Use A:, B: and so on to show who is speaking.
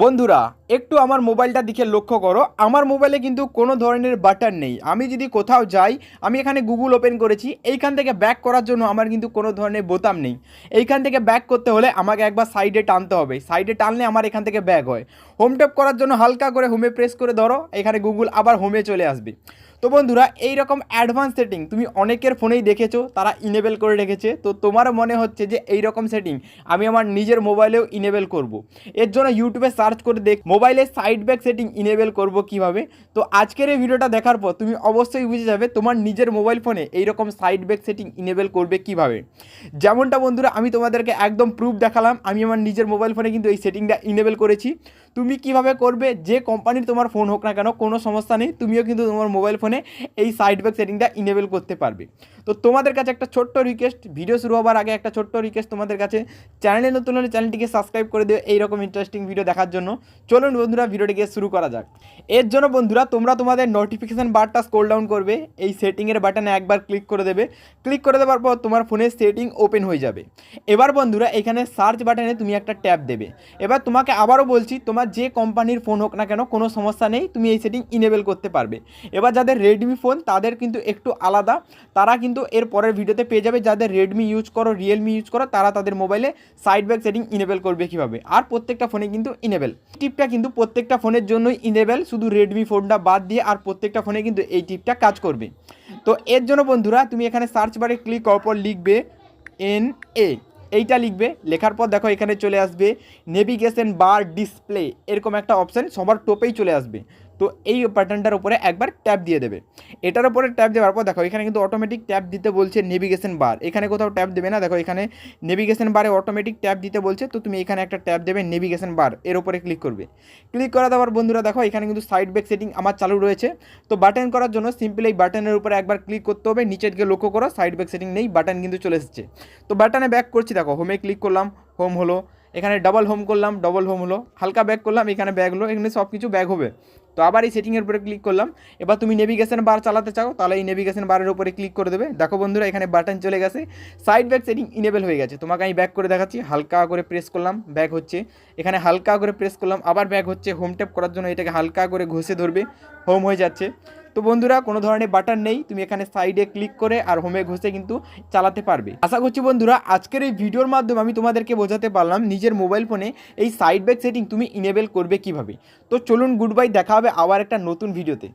A: বন্ধুরা, একটু আমার মোবাইলটা দিকে লক্ষ্য করো। আমার মোবাইলে কিন্তু কোনো ধরনের বাটন নেই। আমি যদি কোথাও যাই, আমি এখানে গুগল ওপেন করেছি, এইখান থেকে ব্যাক করার জন্য আমার কিন্তু কোনো ধরনের বোতাম নেই। এইখান থেকে ব্যাক করতে হলে আমাকে একবার সাইডে টানতে হবে। সাইডে টানলে আমার এখান থেকে ব্যাক হয়। হোম ট্যাপ করার জন্য হালকা করে হোমে প্রেস করে ধরো। এখানে গুগল আবার হোমে চলে আসবে। তো বন্ধুরা এই রকম অ্যাডভান্স সেটিং তুমি অনেকের ফোনেই দেখেছ, তারা ইনেবেল করে রেখেছে। তো তোমার মনে হচ্ছে যে এই রকম সেটিং আমি আমার নিজের মোবাইলেও ইনেবেল করব। এর জন্য ইউটিউবে সার্চ করে দেখ, মোবাইলে সাইড ব্যাক সেটিং ইনেবেল করব কীভাবে। তো আজকের এই ভিডিওটা দেখার পর তুমি অবশ্যই বুঝে যাবে তোমার নিজের মোবাইল ফোনে এই রকম সাইড ব্যাক সেটিং ইনেবেল করবে কীভাবে। যেমনটা বন্ধুরা, আমি তোমাদেরকে একদম প্রুফ দেখালাম, আমি আমার নিজের মোবাইল ফোনে কিন্তু এই সেটিংটা ইনেবল করেছি। তুমি কীভাবে করবে, যে কোম্পানির তোমার ফোন হোক না কেন, কোনো সমস্যা নেই, তুমিও কিন্তু তোমার মোবাইল ফোনে এই সাইড ব্যাক সেটিংটা ইনেবল করতে পারবে। তো তোমাদের কাছে একটা ছোট্ট রিকোয়েস্ট ভিডিও শুরু হবার আগে একটা ছোট্ট রিকোয়েস্ট তোমাদের কাছে। চ্যানেলে নতুন হলে চ্যানেলটিকে সাবস্ক্রাইব করে দিও এইরকম ইন্টারেস্টিং ভিডিও দেখার জন্য। চলুন বন্ধুরা ভিডিওটিকে শুরু করা যাক। এর জন্য বন্ধুরা, তোমরা তোমাদের নোটিফিকেশান বারটা স্ক্রোল ডাউন করবে, এই সেটিংয়ের বাটনে একবার ক্লিক করে দেবে। ক্লিক করে দেওয়ার পর তোমার ফোনের সেটিং ওপেন হয়ে যাবে। এবার বন্ধুরা, এখানে সার্চ বাটনে তুমি একটা ট্যাপ দেবে। এবার তোমাকে আবারও বলছি, তোমার যে কোম্পানির ফোন হোক না কেন, কোনো সমস্যা নেই, তুমি এই সেটিং ইনেবল করতে পারবে। এবার যাদের রেডমি ফোন তাদের কিন্তু একটু আলাদা। তারা কিন্তু এর পরের ভিডিওতে পেয়ে যাবে যাদের রেডমি ইউজ করো রিয়েলমি ইউজ করো, তারা তাদের মোবাইলে সাইড ব্যাক সেটিং ইনেবল করবে কীভাবে। আর প্রত্যেকটা ফোনে কিন্তু ইনেবল টিপটা কিন্তু প্রত্যেকটা ফোনের জন্যই ইনেবল শুধু রেডমি ফোনটা বাদ দিয়ে আর প্রত্যেকটা ফোনে কিন্তু এই টিপটা কাজ করবে। তো এর জন্য বন্ধুরা, তুমি এখানে সার্চ বারে ক্লিক করার পর লিখবে এন এ এইটা লিখবে, লেখার পর দেখো এখানে চলে আসবে নেভিগেশন বার ডিসপ্লে এরকম একটা অপশান সবার টোপেই চলে আসবে। তো এই প্যাটার্নটার উপরে একবার ট্যাপ দিয়ে দেবে। এটার উপরে ট্যাপ দেওয়ার পর দেখো, এখানে কিন্তু অটোমেটিক ট্যাপ দিতে বলছে নেভিগেশন বার এখানে কোথাও ট্যাপ দেবে না। দেখো, এখানে নেভিগেশন বারে অটোমেটিক ট্যাপ দিতে বলছে, তো তুমি এখানে একটা ট্যাপ দেবে নেভিগেশন বার এর উপরে ক্লিক করবে। ক্লিক করা দেওয়ার বন্ধুরা দেখো, এখানে কিন্তু সাইড ব্যাক সেটিং আমার চালু রয়েছে। তো বাটন করার জন্য সিম্পল এই বাটনের উপরে একবার ক্লিক করতে হবে। নিচের দিকে লক্ষ্য করো সাইড ব্যাক সেটিং নেই বাটন কিন্তু চলে এসেছে। তো বাটনে ব্যাক করছি, দেখো হোমে ক্লিক করলাম হোম হলো। এখানে ডাবল হোম করলাম ডবল হোম হলো। হালকা ব্যাক করলাম, এখানে ব্যাগ হলো, এখানে সব কিছু ব্যাগ হবে। তো আবার এই সেটিংয়ের উপরে ক্লিক করলাম। এবার তুমি নেভিগেশন বার চালাতে চাও, তাহলে এই নেভিগেশন বারের উপরে ক্লিক করে দেবে। দেখো বন্ধুরা, এখানে বাটন চলে গেছে। সাইড ব্যাক সেটিং ইনেবল হয়ে গেছে। তোমাকে আমি ব্যাক করে দেখাচ্ছি। হালকা করে প্রেস করলাম ব্যাক হচ্ছে। এখানে হালকা করে প্রেস করলাম। আবার ব্যাক হচ্ছে। হোম ট্যাপ করার জন্য এটাকে হালকা করে ঘষে ধরবে। হোম হয়ে যাচ্ছে। তো বন্ধুরা, কোনো ধরনের বাটন নেই। তুমি এখানে সাইডে ক্লিক করে আর হোমে ঘষে কিন্তু চালাতে পারবে। আশা করছি বন্ধুরা, আজকের এই ভিডিওর মাধ্যমে আমি তোমাদেরকে বোঝাতে পারলাম নিজের মোবাইল ফোনে এই সাইড ব্যাক সেটিং তুমি ইনেবেল করবে কীভাবে। তো চলুন গুড বাই দেখা হবে আবার একটা নতুন ভিডিওতে